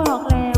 บอกแล้ว